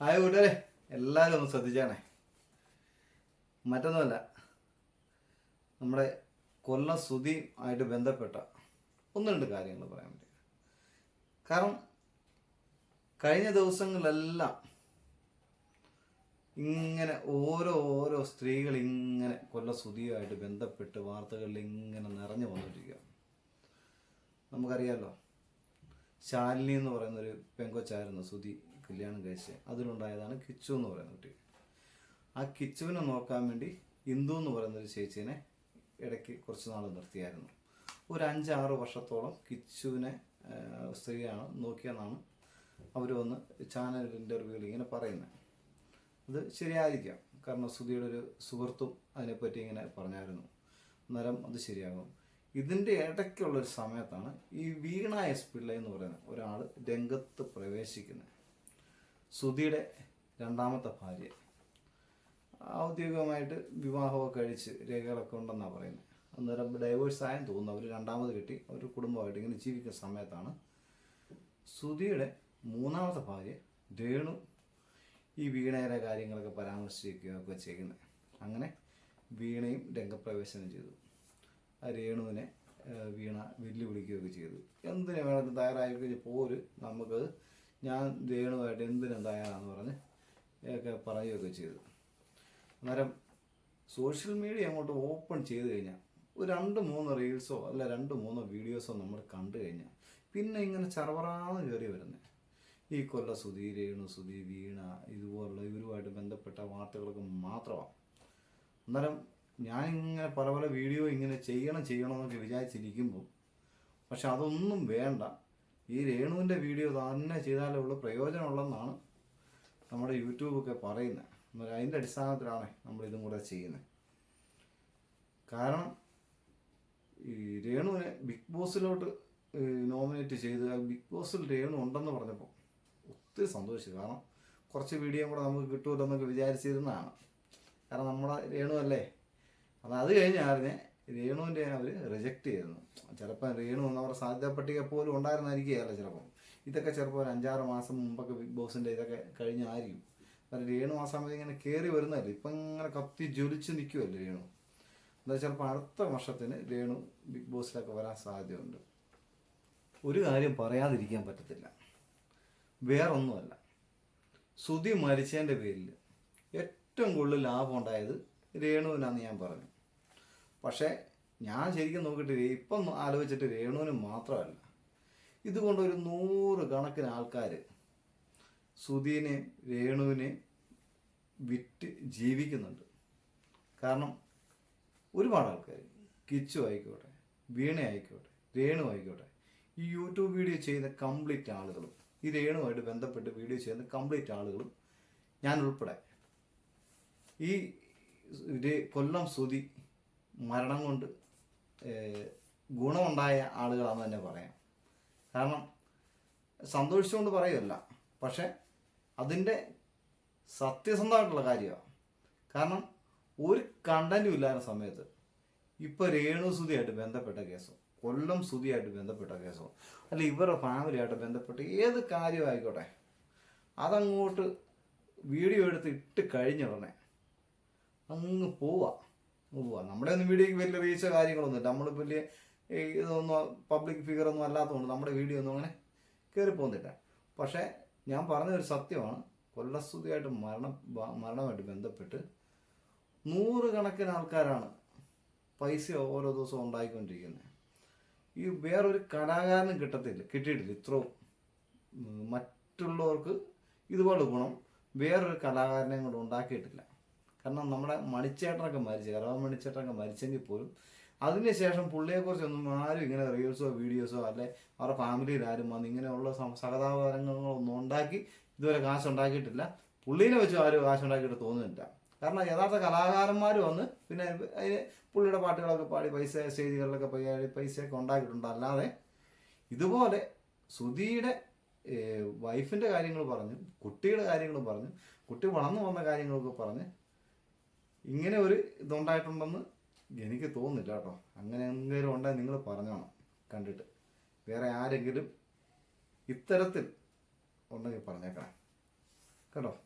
Hi കൂട്ടുകാരെ എല്ലാവരും ഒന്ന് ശ്രദ്ധിച്ചാണേ. മറ്റൊന്നുമല്ല നമ്മുടെ കൊല്ലം സ്തുതി ആയിട്ട് ബന്ധപ്പെട്ട ഒന്ന് രണ്ട് കാര്യങ്ങൾ പറയാൻ വേണ്ടി കാരണം കഴിഞ്ഞ ദിവസങ്ങളിലെല്ലാം ഇങ്ങനെ ഓരോ ഓരോ സ്ത്രീകൾ ഇങ്ങനെ കൊല്ല സ്തുതിയുമായിട്ട് ബന്ധപ്പെട്ട് വാർത്തകളിൽ ഇങ്ങനെ നിറഞ്ഞു വന്നിരിക്കുക നമുക്കറിയാമല്ലോ ശാലിനി എന്ന് പറയുന്ന ഒരു പെങ്കൊച്ചായിരുന്നു സുധി കല്യാണം കഴിച്ച് അതിലുണ്ടായതാണ് കിച്ചു എന്ന് പറയുന്ന കുട്ടി. ആ കിച്ചുവിനെ നോക്കാൻ വേണ്ടി ഇന്ദു എന്ന് പറയുന്ന ഒരു ചേച്ചീനെ ഇടയ്ക്ക് കുറച്ച് നാൾ നിർത്തിയായിരുന്നു. ഒരു അഞ്ചാറ് വർഷത്തോളം കിച്ചുവിനെ സ്ത്രീയാണ് നോക്കിയെന്നാണ് അവർ വന്ന് ചാനൽ ഇന്റർവ്യൂവിൽ ഇങ്ങനെ പറയുന്നത്. അത് ശരിയായിരിക്കാം. കാരണം സുധിയുടെ ഒരു സുഹൃത്തും അതിനെപ്പറ്റി ഇങ്ങനെ പറഞ്ഞായിരുന്നു. അന്നേരം അത് ശരിയാകും. ഇതിന്റെ ഇടയ്ക്കുള്ള ഒരു സമയത്താണ് ഈ വീണ എസ് പിള്ള എന്ന് പറയുന്ന ഒരാൾ രംഗത്ത് പ്രവേശിക്കുന്നത് സുധിയുടെ രണ്ടാമത്തെ ഭാര്യ. ഔദ്യോഗികമായിട്ട് വിവാഹമൊക്കെ കഴിച്ച് രേഖകളൊക്കെ ഉണ്ടെന്നാണ് പറയുന്നത് അന്നേരം ഡൈവേഴ്സ് ആയെന്ന് തോന്നുന്നു. അവർ രണ്ടാമത് കിട്ടി അവർ കുടുംബമായിട്ട് ഇങ്ങനെ ജീവിക്കുന്ന സമയത്താണ് സുധിയുടെ മൂന്നാമത്തെ ഭാര്യ രേണു ഈ വീണയുടെ കാര്യങ്ങളൊക്കെ പരാമർശിക്കുകയൊക്കെ ചെയ്യുന്നത് അങ്ങനെ വീണയും രംഗപ്രവേശനം ചെയ്തു. രേണുവിനെ വീണ വെല്ലുവിളിക്കുകയൊക്കെ ചെയ്തു. എന്തിനു വേണമെങ്കിലും തയ്യാറായി പോര്. നമുക്ക് ഞാൻ രേണുവായിട്ട് എന്തിനും തയ്യാറാന്ന് പറഞ്ഞ് ഒക്കെ പറയുകയൊക്കെ ചെയ്തു. അന്നേരം സോഷ്യൽ മീഡിയ അങ്ങോട്ട് ഓപ്പൺ ചെയ്ത് കഴിഞ്ഞാൽ ഒരു രണ്ട് മൂന്ന് റീൽസോ അല്ല രണ്ട് മൂന്ന് വീഡിയോസോ നമ്മൾ കണ്ടു കഴിഞ്ഞാൽ പിന്നെ ഇങ്ങനെ ചറവറാന്ന് കയറി വരുന്നത് ഈ കൊല്ല സുധി രേണു സുധി വീണ ഇതുപോലുള്ള ഇവരുമായിട്ട് ബന്ധപ്പെട്ട വാർത്തകളൊക്കെ മാത്രമാണ്. അന്നേരം ഞാൻ ഇങ്ങനെ പല പല വീഡിയോ ഇങ്ങനെ ചെയ്യണം ചെയ്യണം എന്നൊക്കെ വിചാരിച്ചിരിക്കുമ്പോൾ പക്ഷെ അതൊന്നും വേണ്ട. ഈ രേണുവിന്റെ വീഡിയോ തന്നെ ചെയ്താലേ ഉള്ളൂ. പ്രയോജനമുള്ളതെന്നാണ് നമ്മുടെ യൂട്യൂബൊക്കെ പറയുന്നത്. എന്നാൽ അതിന്റെ അടിസ്ഥാനത്തിലാണ് നമ്മൾ ഇതും കൂടെ ചെയ്യുന്നത്. കാരണം ഈ രേണുവിനെ ബിഗ് ബോസിലോട്ട് നോമിനേറ്റ് ചെയ്ത് ബിഗ് ബോസിൽ രേണു ഉണ്ടെന്ന് പറഞ്ഞപ്പോൾ ഒത്തിരി സന്തോഷിച്ചു. കാരണം കുറച്ച് വീഡിയോ കൂടെ നമുക്ക് കിട്ടുമല്ലോ എന്നൊക്കെ വിചാരിച്ചിരുന്നതാണ്. കാരണം നമ്മുടെ രേണു അല്ലേ? അത് അത് കഴിഞ്ഞാറിനെ രേണുവിന്റെ അവർ റിജക്റ്റ് ചെയ്തിരുന്നു. ചിലപ്പോൾ രേണു എന്നവരുടെ സാധ്യത പട്ടിക പോലും ഉണ്ടായിരുന്നായിരിക്കുകയല്ല ചിലപ്പം. ഇതൊക്കെ ചിലപ്പോൾ ഒരു അഞ്ചാറ് മാസം മുമ്പൊക്കെ ബിഗ് ബോസിന്റെ ഇതൊക്കെ കഴിഞ്ഞായിരിക്കും. കാരണം രേണു ആ സമയത്ത് ഇങ്ങനെ കയറി വരുന്നതല്ലേ? ഇപ്പം ഇങ്ങനെ കത്തി ജ്വലിച്ച് നിൽക്കുമല്ലേ രേണു? എന്താ ചിലപ്പോൾ അടുത്ത വർഷത്തിന് രേണു ബിഗ് ബോസിലൊക്കെ വരാൻ സാധ്യതയുണ്ട്. ഒരു കാര്യം പറയാതിരിക്കാൻ പറ്റത്തില്ല. വേറൊന്നുമല്ല. സുധി മരിച്ചതിന്റെ പേരിൽ ഏറ്റവും കൂടുതൽ ലാഭം ഉണ്ടായത് രേണുവിനാന്ന് ഞാൻ പറഞ്ഞു. പക്ഷേ ഞാൻ ശരിക്കും നോക്കിയിട്ട് ഇപ്പം ആലോചിച്ചിട്ട് രേണുവിന് മാത്രമല്ല ഇതുകൊണ്ട് ഒരു നൂറ് കണക്കിന് ആൾക്കാർ സുധീനെ രേണുവിനെ വിറ്റ് ജീവിക്കുന്നുണ്ട്. കാരണം ഒരുപാട് ആൾക്കാർ കിച്ചു ആയിക്കോട്ടെ വീണ ആയിക്കോട്ടെ രേണു ആയിക്കോട്ടെ ഈ യൂട്യൂബ് വീഡിയോ ചെയ്യുന്ന കംപ്ലീറ്റ് ആളുകളും ഈ രേണുമായിട്ട് ബന്ധപ്പെട്ട് വീഡിയോ ചെയ്യുന്ന കംപ്ലീറ്റ് ആളുകളും ഞാൻ ഉൾപ്പെടെ. ഈ രേ- കൊല്ലം സുതി മരണം കൊണ്ട് ഗുണമുണ്ടായ ആളുകളാണെന്ന് തന്നെ പറയാം. കാരണം സന്തോഷിച്ചുകൊണ്ട് പറയുമല്ല പക്ഷെ അതിന്റെ സത്യസന്ധമായിട്ടുള്ള കാര്യമാണ്. കാരണം ഒരു കണ്ടന്റും ഇല്ലാത്ത സമയത്ത് ഇപ്പോൾ രേണു സുതിയായിട്ട് ബന്ധപ്പെട്ട കേസോ കൊല്ലം സുതിയായിട്ട് ബന്ധപ്പെട്ട കേസോ അല്ല ഇവരുടെ ഫാമിലിയായിട്ട് ബന്ധപ്പെട്ട് ഏത് കാര്യമായിക്കോട്ടെ അതങ്ങോട്ട് വീഡിയോ എടുത്ത് ഇട്ട് കഴിഞ്ഞ ഉടനെ അങ്ങ് പോവാ. പോവാ. നമ്മുടെ ഒന്നും വീഡിയോക്ക് വലിയ റീച്ചോ കാര്യങ്ങളൊന്നുമില്ല. നമ്മൾ വലിയ ഇതൊന്നും പബ്ലിക് ഫിഗർ ഒന്നും അല്ലാത്തതുകൊണ്ട് നമ്മുടെ വീഡിയോ ഒന്നും അങ്ങനെ കയറി പോകുന്നില്ല പക്ഷേ ഞാൻ പറഞ്ഞൊരു സത്യമാണ്. കൊല്ലസ്തുതിയായിട്ട് മരണം മരണമായിട്ട് ബന്ധപ്പെട്ട് നൂറുകണക്കിന് ആൾക്കാരാണ് പൈസ ഓരോ ദിവസവും ഉണ്ടായിക്കൊണ്ടിരിക്കുന്നത് ഈ വേറൊരു കലാകാരനും കിട്ടത്തില്ല കിട്ടിയിട്ടില്ല. ഇത്രയും മറ്റുള്ളവർക്ക് ഇതുപോലെ ഗുണം വേറൊരു കലാകാരനെ കൊണ്ട് ഉണ്ടാക്കിയിട്ടില്ല. കാരണം നമ്മുടെ മണിച്ചേട്ടനൊക്കെ മരിച്ചു കരവാൻ മണിച്ചേട്ടനൊക്കെ മരിച്ചെങ്കിൽ പോലും അതിനുശേഷം പുള്ളിയെക്കുറിച്ചൊന്നും ആരും ഇങ്ങനെ റീൽസോ വീഡിയോസോ അല്ലെ അവരുടെ ഫാമിലിയിൽ ആരും വന്ന് ഇങ്ങനെയുള്ള സം- സഹതാപരങ്ങളൊന്നും ഉണ്ടാക്കി ഇതുവരെ കാശ് ഉണ്ടാക്കിയിട്ടില്ല പുള്ളീനെ വെച്ച് ആരും കാശ് ഉണ്ടാക്കിയിട്ട് തോന്നുന്നില്ല. കാരണം യഥാർത്ഥ കലാകാരന്മാർ വന്ന് പിന്നെ അതിന് പുള്ളിയുടെ പാട്ടുകളൊക്കെ പാടി പൈസ സ്റ്റേജുകളിലൊക്കെ പാടി പൈസയൊക്കെ ഉണ്ടാക്കിയിട്ടുണ്ട്. അല്ലാതെ ഇതുപോലെ സുധിയുടെ വൈഫിന്റെ കാര്യങ്ങൾ പറഞ്ഞു കുട്ടിയുടെ കാര്യങ്ങൾ പറഞ്ഞു കുട്ടി വളർന്നു വന്ന കാര്യങ്ങളൊക്കെ പറഞ്ഞ് ഇങ്ങനെ ഒരു ഇതുണ്ടായിട്ടുണ്ടെന്ന് എനിക്ക് തോന്നുന്നില്ല കേട്ടോ. അങ്ങനെ എന്തെങ്കിലും ഉണ്ടെങ്കിൽ നിങ്ങൾ പറഞ്ഞോണം കണ്ടിട്ട്. വേറെ ആരെങ്കിലും ഇത്തരത്തിൽ ഉണ്ടെങ്കിൽ പറഞ്ഞേക്കണം. കേട്ടോ?